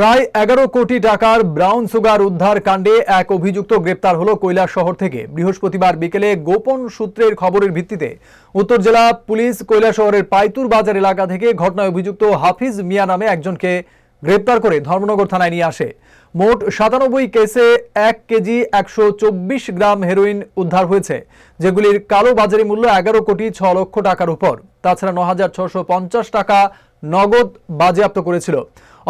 প্রায় এগারো কোটি টাকার ব্রাউন সুগার উদ্ধার কাণ্ডে এক অভিযুক্ত গ্রেপ্তার হলো কৈলাস শহর থেকে। বৃহস্পতিবার বিকেলে গোপন সূত্রের খবরের ভিত্তিতে উত্তর জেলা পুলিশ কৈলাস শহরের পাইতুর বাজার এলাকা থেকে ঘটনায় অভিযুক্ত হাফিজ মিয়া নামে একজনকে গ্রেপ্তার করে ধর্মনগর থানায় নিয়ে আসে। মোট সাতানব্বই কেসে এক কেজি একশো চব্বিশ গ্রাম হেরোইন উদ্ধার হয়েছে, যেগুলির কালো বাজারি মূল্য এগারো কোটি ছ লক্ষ টাকার উপর। তাছাড়া ন টাকা নগদ বাজেয়াপ্ত করেছিল।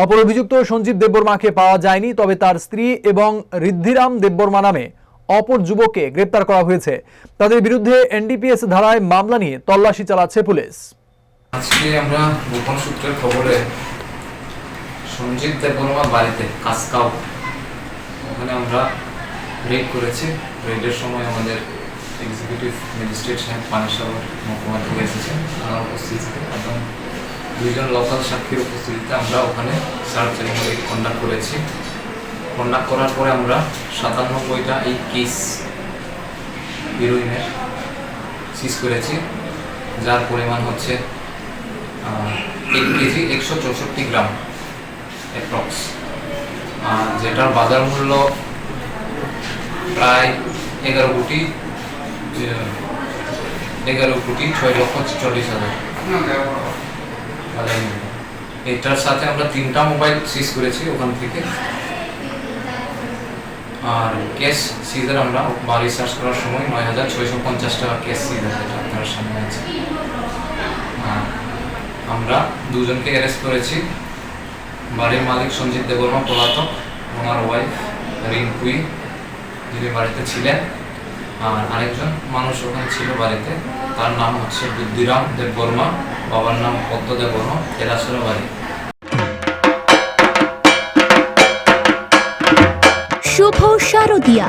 অপর অভিযুক্ত সঞ্জীব দেববর্মাকে পাওয়া যায়নি, তবে তার স্ত্রী এবং ঋদ্ধিরাম দেববর্মা নামে অপর যুবককে গ্রেপ্তার করা হয়েছে। তাদের বিরুদ্ধে এনডিপিএস ধারায় মামলা নিয়ে তল্লাশি চালাচ্ছে পুলিশ। আজকে আমরা গোপন সূত্রের খবরে সঞ্জিত দেববর্মা বাড়িতে কাসকাও, ওখানে আমরা রেড করেছি। রেডের সময় আমাদের এক্সিকিউটিভ ম্যাজিস্ট্রেট সাহেব পানিসাগর মহকুমা থেকে এসেছেন। ওনার উপস্থিতিতে এবং দুইজন লোকাল সাক্ষীর উপস্থিতিতে আমরা ওখানে সার্চ সেরিমনি কন্ডাক্ট করেছি। কন্ডাক্ট করার পরে আমরা সাতানব্বইটা এই কেস হিরোইনের সিজ করেছি, যার পরিমাণ হচ্ছে এক কেজি একশো চৌষট্টি গ্রাম অ্যাপ্রক্স যেটার বাজার মূল্য প্রায় এগারো কোটি এগারো কোটি ছয় লক্ষ চল্লিশ হাজার। এটার সাথে আমরা তিনটা মোবাইল সিজ করেছি ওখান থেকে। আর ক্যাশ সিজার আমরা বাড়ি সার্চ করার সময় নয় হাজার ছয়শো পঞ্চাশ টাকা ক্যাশ সিজার যেটা আপনার সামনে আছে। আমরা দুজনকে অ্যারেস্ট করেছি। বাড়ির মালিক সঞ্জিত দেববর্মা, পলাতক, ওনার ওয়াইফ রিঙ্কুই যিনি বাড়িতে ছিলেন। আর আরেকজন মানুষ ওখানে ছিল বাড়িতে, তার নাম হচ্ছে বুদ্ধিরাম দেব বর্মা বাবার নাম পদ্ম দেববর্মা ছিল বাড়ি। শুভ শারদিয়া।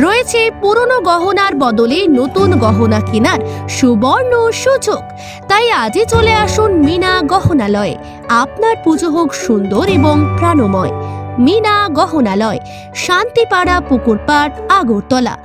রয়েছে পুরনো গহনার বদলে নতুন গহনা কেনার সুবর্ণ সুযোগ। তাই আজই চলে আসুন মিনা গহনালয়ে। আপনার পুজো হোক সুন্দর এবং প্রাণময়। মিনা গহনালয়, শান্তিপাড়া পুকুরপাড়, আগরতলা।